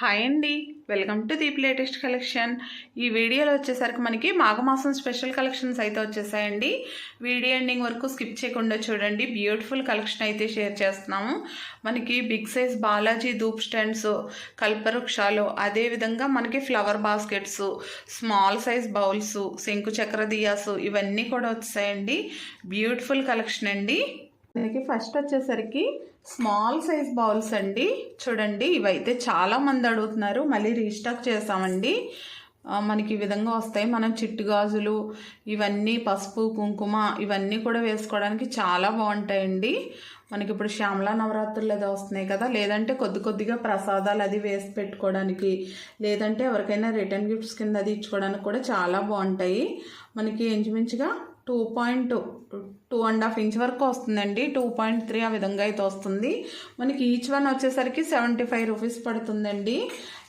Hi అండి. Welcome to Deep latest collection. ఈ వీడియోలో వచ్చేసరికి మనకి మాఘమాసం స్పెషల్ కలెక్షన్స్ అయితే వచ్చేసాయండి. వీడియో ఎండింగ్ వరకు స్కిప్ చేయకుండా చూడండి. బ్యూటిఫుల్ కలెక్షన్ అయితే షేర్ చేస్తున్నాము. మనకి big size Balaji dhoop stands కల్పవృక్షాలు అదేవిధంగా మనకి flower baskets small size bowls శంకు చక్ర ఇవన్నీ కూడా వచ్చాయండి బ్యూటిఫుల్ కలెక్షన్ అండి. మనకి ఫస్ట్ వచ్చేసరికి స్మాల్ సైజ్ బౌల్స్ అండి. చూడండి ఇవైతే చాలా మంది అడుగుతున్నారు. మళ్ళీ రీస్టాక్ చేసామండి. మనకి ఈ విధంగా వస్తాయి. మనం చిట్టు గాజులు ఇవన్నీ పసుపు కుంకుమ ఇవన్నీ కూడా వేసుకోవడానికి చాలా బాగుంటాయండి. మనకి ఇప్పుడు శ్యామలా నవరాత్రులు ఏదో వస్తున్నాయి కదా. లేదంటే కొద్ది కొద్దిగా ప్రసాదాలు అది వేసి పెట్టుకోవడానికి లేదంటే ఎవరికైనా రిటర్న్ గిఫ్ట్స్ కింద అది ఇచ్చుకోవడానికి కూడా చాలా బాగుంటాయి. మనకి ఇంచుమించుగా two point two and half inch వరకు వస్తుందండి. టూ పాయింట్ త్రీ ఆ విధంగా అయితే వస్తుంది. మనకి ఈచ్ వన్ వచ్చేసరికి సెవెంటీ ఫైవ్ రూపీస్ పడుతుందండి.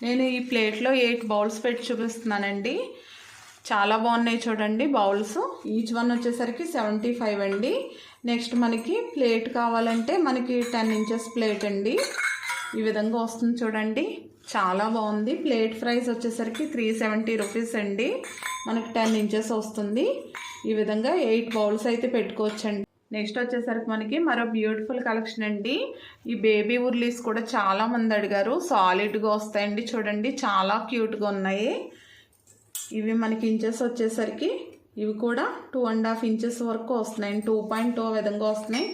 నేను ఈ ప్లేట్లో ఎయిట్ బౌల్స్ పెట్టి చూపిస్తున్నానండి. చాలా బాగున్నాయి చూడండి బౌల్స్. ఈచ్ వన్ వచ్చేసరికి సెవెంటీ ఫైవ్ అండి. నెక్స్ట్ మనకి ప్లేట్ కావాలంటే మనకి టెన్ ఇంచెస్ ప్లేట్ అండి. ఈ విధంగా వస్తుంది చూడండి. చాలా బాగుంది. ప్లేట్ ప్రైస్ వచ్చేసరికి త్రీ సెవెంటీ రూపీస్ అండి. మనకు టెన్ ఇంచెస్ వస్తుంది. ఈ విధంగా ఎయిట్ బౌల్స్ అయితే పెట్టుకోవచ్చండి. నెక్స్ట్ వచ్చేసరికి మనకి మరో బ్యూటిఫుల్ కలెక్షన్ అండి. ఈ బేబీ ఉర్లీస్ కూడా చాలా మంది అడిగారు. సాలిడ్గా వస్తాయండి చూడండి. చాలా క్యూట్గా ఉన్నాయి. ఇవి మనకి ఇంచెస్ వచ్చేసరికి ఇవి కూడా టూ అండ్ హాఫ్ ఇంచెస్ వరకు వస్తున్నాయి. టూ పాయింట్ టూ విధంగా వస్తున్నాయి.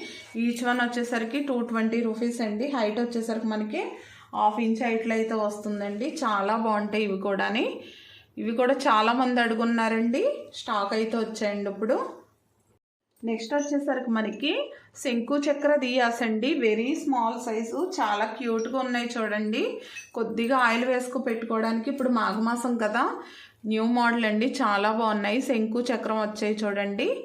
ఈచ్ వన్ వచ్చేసరికి టూ ట్వంటీ రూపీస్ అండి. హైట్ వచ్చేసరికి మనకి హాఫ్ ఇంచ్ అయితే వస్తుందండి. చాలా బాగుంటాయి ఇవి కూడాని. ఇవి కూడా చాలా మంది అడుగున్నారండి. స్టాక్ అయితే వచ్చాయండి ఇప్పుడు. నెక్స్ట్ వచ్చేసరికి మనకి శంకు చక్ర దియాస్ అండి. వెరీ స్మాల్ సైజు చాలా క్యూట్గా ఉన్నాయి చూడండి. కొద్దిగా ఆయిల్ వేసుకు పెట్టుకోవడానికి ఇప్పుడు మాఘమాసం కదా. న్యూ మోడల్ అండి చాలా బాగున్నాయి. శంకు చక్రం వచ్చాయి చూడండి.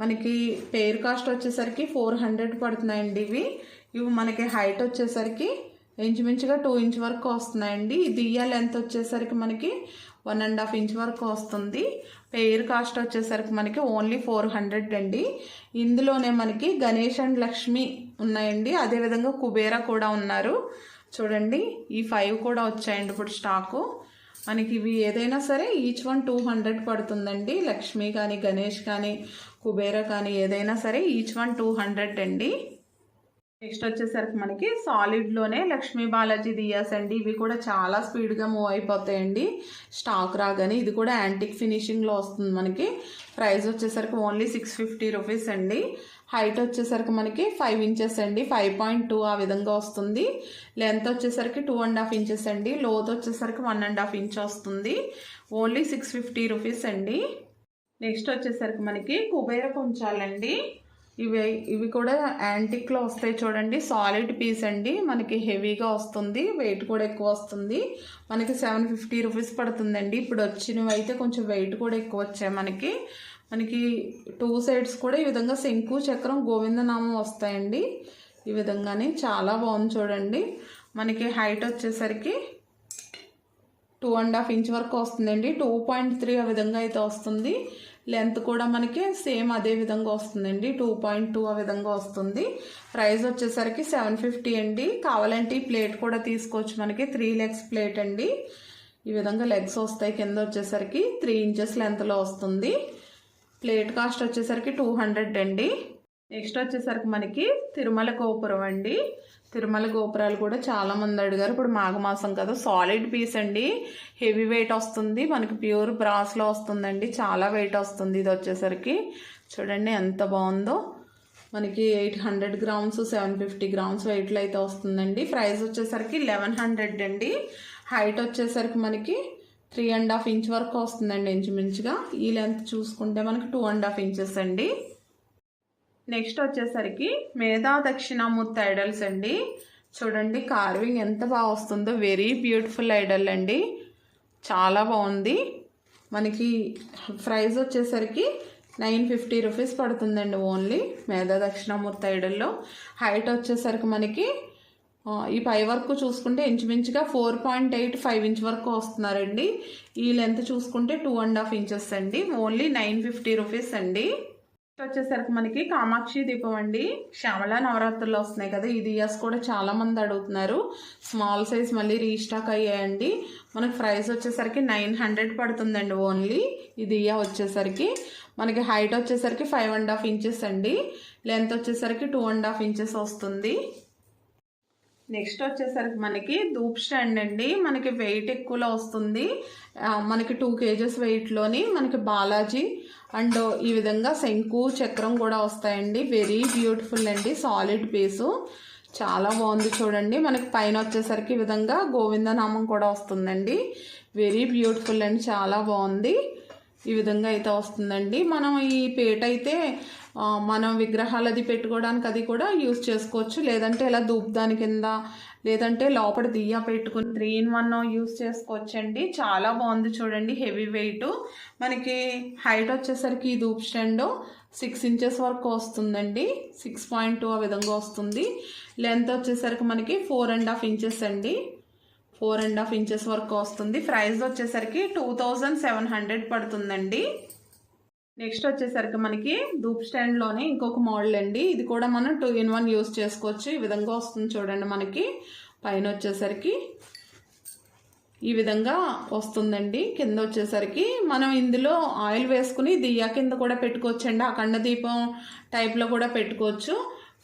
మనకి పేర్ కాస్ట్ వచ్చేసరికి ఫోర్ హండ్రెడ్ పడుతున్నాయండి ఇవి. ఇవి మనకి హైట్ వచ్చేసరికి ఇంచుమించుగా టూ ఇంచ్ వరకు వస్తున్నాయండి. ఇది దియ్య లెంత్ వచ్చేసరికి మనకి వన్ అండ్ హాఫ్ ఇంచ్ వరకు వస్తుంది. పెయిర్ కాస్ట్ వచ్చేసరికి మనకి ఓన్లీ ఫోర్ హండ్రెడ్ అండి. ఇందులోనే మనకి గణేష్ అండ్ లక్ష్మి ఉన్నాయండి. అదేవిధంగా కుబేరా కూడా ఉన్నారు. చూడండి ఈ ఫైవ్ కూడా వచ్చాయండి ఇప్పుడు స్టాకు మనకి ఇవి ఏదైనా సరే ఈచ్ వన్ టూ హండ్రెడ్ పడుతుందండి. లక్ష్మి కానీ గణేష్ కానీ కుబేరా కానీ ఏదైనా సరే ఈచ్ వన్ టూ హండ్రెడ్ అండి. నెక్స్ట్ వచ్చేసరికి మనకి సాలిడ్లోనే లక్ష్మీ బాలాజీ దియాస్ అండి. ఇవి కూడా చాలా స్పీడ్గా మూవ్ అయిపోతాయండి. స్టాక్ రాగానే ఇది కూడా యాంటిక్ ఫినిషింగ్లో వస్తుంది మనకి. ప్రైస్ వచ్చేసరికి ఓన్లీ సిక్స్ ఫిఫ్టీ రూపీస్ అండి. హైట్ వచ్చేసరికి మనకి ఫైవ్ ఇంచెస్ అండి. ఫైవ్ పాయింట్ టూ ఆ విధంగా వస్తుంది. లెంత్ వచ్చేసరికి టూ అండ్ హాఫ్ ఇంచెస్ అండి. లోత్ వచ్చేసరికి వన్ అండ్ హాఫ్ ఇంచ్ వస్తుంది. ఓన్లీ సిక్స్ ఫిఫ్టీ రూపీస్ అండి. నెక్స్ట్ వచ్చేసరికి మనకి కుబేర కొంచాలండి. ఇవి ఇవి కూడా యాంటిక్లో వస్తాయి చూడండి. సాలిడ్ పీస్ అండి. మనకి హెవీగా వస్తుంది. వెయిట్ కూడా ఎక్కువ వస్తుంది. మనకి సెవెన్ ఫిఫ్టీ రూపీస్ పడుతుందండి. ఇప్పుడు వచ్చినవి అయితే కొంచెం వెయిట్ కూడా ఎక్కువ వచ్చాయి మనకి. మనకి టూ సైడ్స్ కూడా ఈ విధంగా శంకు చక్రం గోవిందనామం వస్తాయండి. ఈ విధంగానే చాలా బాగుంది చూడండి. మనకి హైట్ వచ్చేసరికి టూ అండ్ హాఫ్ ఇంచ్ వరకు వస్తుందండి. టూ పాయింట్ త్రీ ఆ విధంగా అయితే వస్తుంది. లెంత్ కూడా మనకి సేమ్ అదే విధంగా వస్తుందండి. టూ పాయింట్ టూ ఆ విధంగా వస్తుంది. ప్రైస్ వచ్చేసరికి సెవెన్ ఫిఫ్టీ అండి. కావాలంటే ఈ ప్లేట్ కూడా తీసుకోవచ్చు మనకి. త్రీ లెగ్స్ ప్లేట్ అండి. ఈ విధంగా లెగ్స్ వస్తాయి కింద వచ్చేసరికి. త్రీ ఇంచెస్ లెంత్లో వస్తుంది. ప్లేట్ కాస్ట్ వచ్చేసరికి టూ హండ్రెడ్ అండి. నెక్స్ట్ వచ్చేసరికి మనకి తిరుమల గోపురం అండి. తిరుమల గోపురాలు కూడా చాలా మంది అడిగారు. ఇప్పుడు మాఘమాసం కదా సాలిడ్ పీస్ అండి. హెవీ వెయిట్ వస్తుంది. మనకి ప్యూర్ బ్రాస్లో వస్తుందండి. చాలా వెయిట్ వస్తుంది ఇది వచ్చేసరికి. చూడండి ఎంత బాగుందో. మనకి eight hundred grams seven fifty grams వెయిట్లో అయితే వస్తుందండి. ప్రైస్ వచ్చేసరికి లెవెన్ హండ్రెడ్ అండి. హైట్ వచ్చేసరికి మనకి త్రీ అండ్ హాఫ్ ఇంచ్ వరకు వస్తుందండి ఇంచుమించుగా. ఈ లెంత్ చూసుకుంటే మనకి టూ అండ్ హాఫ్ ఇంచెస్ అండి. నెక్స్ట్ వచ్చేసరికి మేధా దక్షిణామూర్తి ఐడల్స్ అండి. చూడండి కార్వింగ్ ఎంత బాగా వస్తుందో. వెరీ బ్యూటిఫుల్ ఐడల్ అండి. చాలా బాగుంది. మనకి ప్రైస్ వచ్చేసరికి నైన్ ఫిఫ్టీ రూపీస్ పడుతుందండి ఓన్లీ మేధా దక్షిణామూర్తి ఐడల్లో హైట్ వచ్చేసరికి మనకి ఈ పై వరకు చూసుకుంటే ఇంచుమించుగా four point eight five inch వరకు వస్తున్నారండి. ఈ లెంత్ చూసుకుంటే టూ అండ్ హాఫ్ ఇంచెస్ అండి. ఓన్లీ నైన్ ఫిఫ్టీ రూపీస్ అండి. వచ్చేసరికి మనకి కామాక్షి దీపం అండి. శ్యామల నవరాత్రులు వస్తున్నాయి కదా ఈ దియాస్ కూడా చాలా మంది అడుగుతున్నారు. స్మాల్ సైజ్ మళ్ళీ రీస్టాక్ అయ్యాయండి. మనకి ప్రైస్ వచ్చేసరికి నైన్ హండ్రెడ్ పడుతుందండి ఓన్లీ ఈ దియా వచ్చేసరికి మనకి హైట్ వచ్చేసరికి ఫైవ్ అండ్ హాఫ్ ఇంచెస్ అండి. లెంత్ వచ్చేసరికి టూ అండ్ హాఫ్ ఇంచెస్ వస్తుంది. నెక్స్ట్ వచ్చేసరికి మనకి ధూప్ స్టాండ్ అండి. మనకి వెయిట్ ఎక్కువలో వస్తుంది. మనకి టూ కేజెస్ వెయిట్లోని మనకి బాలాజీ అండ్ ఈ విధంగా శంకు చక్రం కూడా వస్తాయండి. వెరీ బ్యూటిఫుల్ అండి. సాలిడ్ పీసు చాలా బాగుంది చూడండి. మనకి పైన వచ్చేసరికి ఈ విధంగా గోవిందనామం కూడా వస్తుందండి. వెరీ బ్యూటిఫుల్ అండి. చాలా బాగుంది. ఈ విధంగా అయితే వస్తుందండి. మనం ఈ పేట అయితే మనం విగ్రహాలు అది పెట్టుకోవడానికి అది కూడా యూస్ చేసుకోవచ్చు. లేదంటే ఇలా ధూప్దాని కింద లేదంటే లోపల దియ్య పెట్టుకుని త్రీ ఇన్ వన్ యూస్ చేసుకోవచ్చండి. చాలా బాగుంది చూడండి హెవీ వెయిట్. మనకి హైట్ వచ్చేసరికి ఈ దూప్ స్టాండ్ సిక్స్ ఇంచెస్ వరకు వస్తుందండి. సిక్స్ పాయింట్ టూ ఆ విధంగా వస్తుంది. లెంత్ వచ్చేసరికి మనకి ఫోర్ అండ్ హాఫ్ ఇంచెస్ అండి. ఫోర్ అండ్ హాఫ్ ఇంచెస్ వరకు వస్తుంది. ప్రైస్ వచ్చేసరికి టూ థౌజండ్ సెవెన్ హండ్రెడ్ పడుతుందండి. నెక్స్ట్ వచ్చేసరికి మనకి ధూప్ స్టాండ్లోనే ఇంకొక మోడల్ అండి. ఇది కూడా మనం టూ ఇన్ వన్ యూస్ చేసుకోవచ్చు. ఈ విధంగా వస్తుంది చూడండి మనకి. పైన వచ్చేసరికి ఈ విధంగా వస్తుందండి. కింద వచ్చేసరికి మనం ఇందులో ఆయిల్ వేసుకుని దియ్య కింద కూడా పెట్టుకోవచ్చండి. అఖండ దీపం టైప్లో కూడా పెట్టుకోవచ్చు.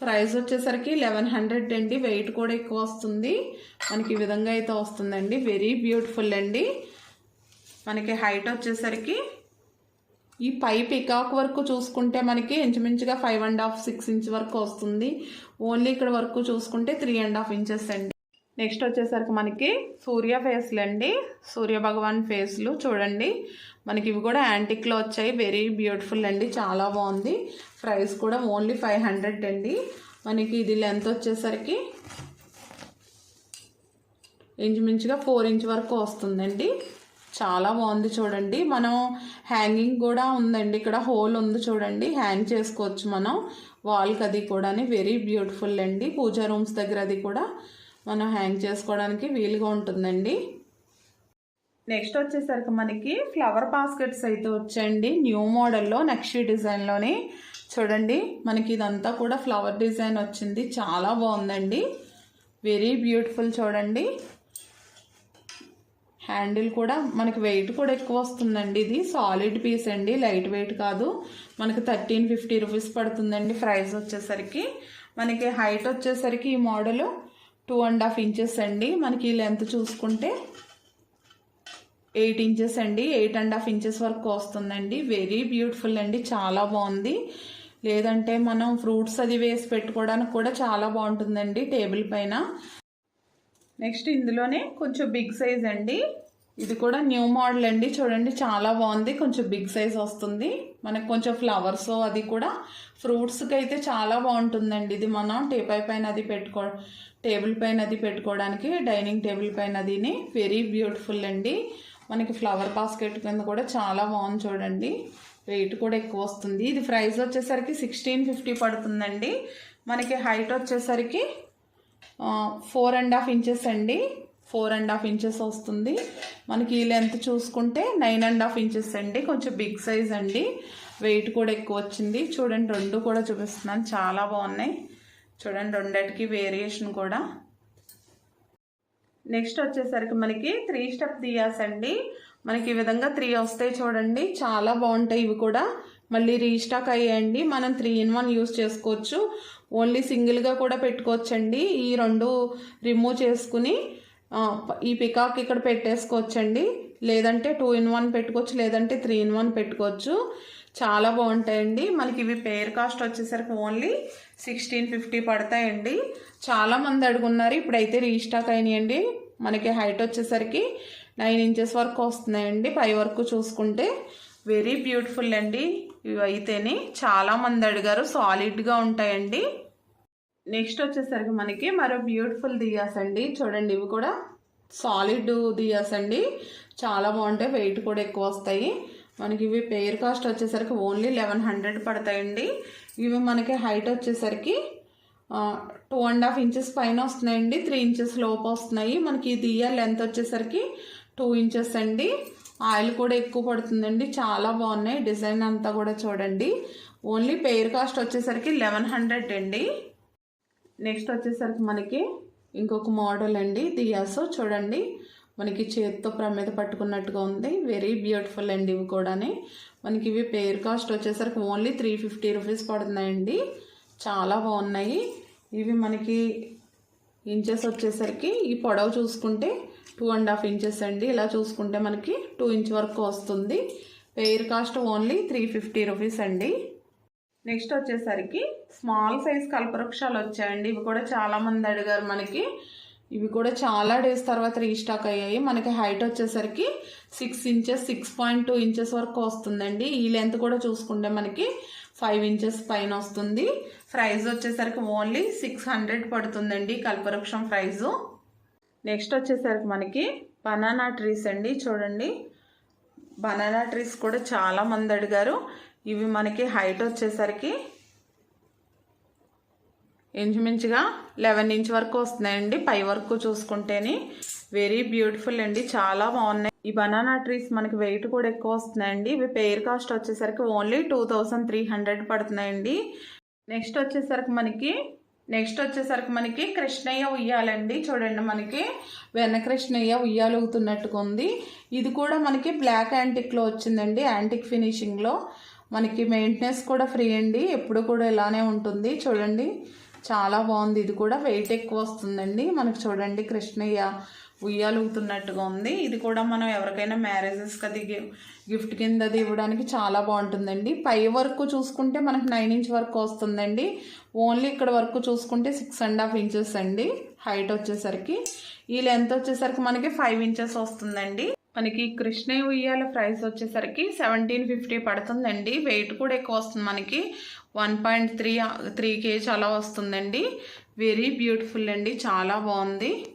ప్రైస్ వచ్చేసరికి లెవెన్ హండ్రెడ్ అండి. వెయిట్ కూడా ఎక్కువ వస్తుంది. మనకి ఈ విధంగా అయితే వస్తుందండి. వెరీ బ్యూటిఫుల్ అండి. మనకి హైట్ వచ్చేసరికి ఈ పై పికాక్ వరకు చూసుకుంటే మనకి ఇంచుమించుగా five and half six inch వరకు వస్తుంది. ఓన్లీ ఇక్కడ వరకు చూసుకుంటే త్రీ అండ్ హాఫ్ ఇంచెస్ అండి. నెక్స్ట్ వచ్చేసరికి మనకి సూర్య ఫేస్లు అండి సూర్య భగవాన్ ఫేస్లు చూడండి. మనకి ఇవి కూడా యాంటిక్లో వచ్చాయి. వెరీ బ్యూటిఫుల్ అండి. చాలా బాగుంది. ప్రైస్ కూడా ఓన్లీ ఫైవ్ హండ్రెడ్ అండి. మనకి ఇది లెంత్ వచ్చేసరికి ఇంచుమించుగా ఫోర్ ఇంచ్ వరకు వస్తుందండి. చాలా బాగుంది చూడండి. మనం హ్యాంగింగ్ కూడా ఉందండి. ఇక్కడ హోల్ ఉంది చూడండి. హ్యాంగ్ చేసుకోవచ్చు మనం. వాల్కి అది కూడా వెరీ బ్యూటిఫుల్ అండి. పూజా రూమ్స్ దగ్గర అది కూడా మనం హ్యాంగ్ చేసుకోవడానికి వీలుగా ఉంటుందండి. నెక్స్ట్ వచ్చేసరికి మనకి ఫ్లవర్ బాస్కెట్స్ అయితే వచ్చాయండి. న్యూ మోడల్లో నెక్స్ట్ డిజైన్లోని చూడండి మనకి ఇదంతా కూడా ఫ్లవర్ డిజైన్ వచ్చింది. చాలా బాగుందండి. వెరీ బ్యూటిఫుల్ చూడండి. హ్యాండిల్ కూడా మనకి వెయిట్ కూడా ఎక్కువ వస్తుందండి ఇది. సాలిడ్ పీస్ అండి లైట్ వెయిట్ కాదు. మనకి థర్టీన్ ఫిఫ్టీ రూపీస్ పడుతుందండి ప్రైస్ వచ్చేసరికి. మనకి హైట్ వచ్చేసరికి ఈ model two and half inches అండి. మనకి లెంత్ చూసుకుంటే ఎయిట్ ఇంచెస్ అండి ఎయిట్ అండ్ హాఫ్ ఇంచెస్ వరకు వస్తుందండి. వెరీ బ్యూటిఫుల్ అండి చాలా బాగుంది. లేదంటే మనం ఫ్రూట్స్ అది వేసి పెట్టుకోవడానికి కూడా చాలా బాగుంటుందండి టేబుల్ పైన. నెక్స్ట్ ఇందులోనే కొంచెం బిగ్ సైజ్ అండి. ఇది కూడా న్యూ మోడల్ అండి చూడండి చాలా బాగుంది కొంచెం బిగ్ సైజ్ వస్తుంది. మనకు కొంచెం ఫ్లవర్స్ అది కూడా ఫ్రూట్స్కి అయితే చాలా బాగుంటుందండి. ఇది మనం టేపై పైన అది పెట్టుకో టేబుల్ పైన అది పెట్టుకోవడానికి డైనింగ్ టేబుల్ పైన అదిని వెరీ బ్యూటిఫుల్ అండి. మనకి ఫ్లవర్ బాస్కెట్ కింద కూడా చాలా బాగుంది చూడండి. వెయిట్ కూడా ఎక్కువ వస్తుంది. ఇది ప్రైస్ వచ్చేసరికి సిక్స్టీన్ ఫిఫ్టీ పడుతుందండి. మనకి హైట్ వచ్చేసరికి ఫోర్ అండ్ హాఫ్ ఇంచెస్ అండి. ఫోర్ అండ్ హాఫ్ ఇంచెస్ వస్తుంది. మనకి ఈ లెంత్ చూసుకుంటే నైన్ అండ్ హాఫ్ ఇంచెస్ అండి. కొంచెం బిగ్ సైజ్ అండి. వెయిట్ కూడా ఎక్కువ వచ్చింది. చూడండి రెండు కూడా చూపిస్తున్నాను. చాలా బాగున్నాయి. చూడండి రెండిటికి వేరియేషన్ కూడా. నెక్స్ట్ వచ్చేసరికి మనకి త్రీ స్టెప్ దియాస్ అండి. మనకి ఈ విధంగా త్రీ వస్తాయి చూడండి. చాలా బాగుంటాయి ఇవి కూడా. మళ్ళీ రీస్టాక్ అయ్యాయండి. మనం త్రీ ఇన్ వన్ యూస్ చేసుకోవచ్చు. ఓన్లీ సింగిల్గా కూడా పెట్టుకోవచ్చండి. ఈ రెండు రిమూవ్ చేసుకుని ఈ పికాక్ ఇక్కడ పెట్టేసుకోవచ్చండి. లేదంటే టూ ఇన్ వన్ పెట్టుకోవచ్చు. లేదంటే త్రీ ఇన్ వన్ పెట్టుకోవచ్చు. చాలా బాగుంటాయండి. మనకి ఇవి పేర్ కాస్ట్ వచ్చేసరికి ఓన్లీ సిక్స్టీన్ ఫిఫ్టీ పడతాయండి. చాలా మంది అడుగున్నారు. ఇప్పుడైతే రీస్టాక్ అయినాయండి. మనకి హైట్ వచ్చేసరికి నైన్ ఇంచెస్ వరకు వస్తున్నాయండి. పై వరకు చూసుకుంటే వెరీ బ్యూటిఫుల్ అండి. ఇవి అయితేనే చాలా మంది అడిగారు. సాలిడ్గా ఉంటాయండి. నెక్స్ట్ వచ్చేసరికి మనకి మరో బ్యూటిఫుల్ దియాస్ అండి. చూడండి ఇవి కూడా సాలిడ్ దియాస్ అండి. చాలా బాగుంటాయి. వెయిట్ కూడా ఎక్కువ వస్తాయి. మనకి ఇవి పేర్ కాస్ట్ వచ్చేసరికి ఓన్లీ లెవెన్ హండ్రెడ్ పడతాయండి. ఇవి మనకి హైట్ వచ్చేసరికి టూ అండ్ హాఫ్ ఇంచెస్ పైన వస్తున్నాయండి. త్రీ ఇంచెస్ లోపు వస్తున్నాయి. మనకి ఇది ఇయర్ లెంత్ వచ్చేసరికి టూ ఇంచెస్ అండి. ఆయిల్ కూడా ఎక్కువ పడుతుందండి. చాలా బాగున్నాయి. డిజైన్ అంతా కూడా చూడండి. ఓన్లీ పెయిర్ కాస్ట్ వచ్చేసరికి లెవెన్ హండ్రెడ్ అండి. నెక్స్ట్ వచ్చేసరికి మనకి ఇంకొక మోడల్ అండి. దియాసో చూడండి. మనకి చేతితో ప్రమేద పట్టుకున్నట్టుగా ఉంది. వెరీ బ్యూటిఫుల్ అండి ఇవి కూడాని. మనకి ఇవి పేర్ కాస్ట్ వచ్చేసరికి ఓన్లీ త్రీ ఫిఫ్టీ రూపీస్ పడుతున్నాయండి. చాలా బాగున్నాయి. ఇవి మనకి ఇంచెస్ వచ్చేసరికి ఈ పొడవు చూసుకుంటే టూ అండ్ హాఫ్ ఇంచెస్ అండి. ఇలా చూసుకుంటే మనకి టూ ఇంచ్ వరకు వస్తుంది. Pair cost only three fifty rupees అండి. నెక్స్ట్ వచ్చేసరికి స్మాల్ సైజ్ కల్పవృక్షాలు వచ్చాయండి. ఇవి కూడా చాలా మంది అడిగారు మనకి. ఇవి కూడా చాలా డేస్ తర్వాత రీస్టాక్ అయ్యాయి. మనకి హైట్ వచ్చేసరికి six inches six point two inches వరకు వస్తుందండి. ఈ లెంత్ కూడా చూసుకుంటే మనకి ఫైవ్ ఇంచెస్ పైన వస్తుంది. ప్రైజ్ వచ్చేసరికి ఓన్లీ సిక్స్ హండ్రెడ్ పడుతుందండి కల్పవృక్షం ప్రైజు. నెక్స్ట్ వచ్చేసరికి మనకి బనానా ట్రీస్ అండి చూడండి. బనానా ట్రీస్ కూడా చాలా మంది అడిగారు. ఇవి మనకి హైట్ వచ్చేసరికి ఇంచుమించుగా లెవెన్ ఇంచ్ వరకు వస్తున్నాయండి పై వరకు చూసుకుంటేనే వెరీ బ్యూటిఫుల్ అండి. చాలా బాగున్నాయి. ఈ బనానా ట్రీస్ మనకి వెయిట్ కూడా ఎక్కువ వస్తున్నాయండి ఇవి పెయిర్ కాస్ట్ వచ్చేసరికి only two thousand three hundred పడుతున్నాయండి. Next వచ్చేసరికి మనకి నెక్స్ట్ వచ్చేసరికి మనకి కృష్ణయ్య ఉయ్యాలండి. చూడండి మనకి వెన్న కృష్ణయ్య ఉయ్యాలుగుతున్నట్టుగా ఉంది. ఇది కూడా మనకి బ్లాక్ యాంటిక్లో వచ్చిందండి. యాంటిక్ ఫినిషింగ్లో మనకి మెయింటెనెన్స్ కూడా ఫ్రీ అండి. ఎప్పుడు కూడా ఇలానే ఉంటుంది. చూడండి. చాలా బాగుంది. ఇది కూడా వెయిట్ ఎక్కువ వస్తుందండి. మనకు చూడండి కృష్ణయ్య ఉయ్యాలుగుతున్నట్టుగా ఉంది. ఇది కూడా మనం ఎవరికైనా మ్యారేజెస్కి అది గిఫ్ట్ కింద అది ఇవ్వడానికి చాలా బాగుంటుందండి. పై వరకు చూసుకుంటే మనకి నైన్ ఇంచ్ వరకు వస్తుందండి. ఓన్లీ ఇక్కడ వరకు చూసుకుంటే సిక్స్ అండ్ హాఫ్ ఇంచెస్ అండి. హైట్ వచ్చేసరికి. ఈ లెంత్ వచ్చేసరికి మనకి ఫైవ్ ఇంచెస్ వస్తుందండి. మనకి కృష్ణయ్య ఉయ్యాల ప్రైస్ వచ్చేసరికి సెవెంటీన్ ఫిఫ్టీ పడుతుందండి. వెయిట్ కూడా ఎక్కువ వస్తుంది మనకి. One point three three KG అలా వస్తుందండి. వెరీ బ్యూటిఫుల్ అండి. చాలా బాగుంది.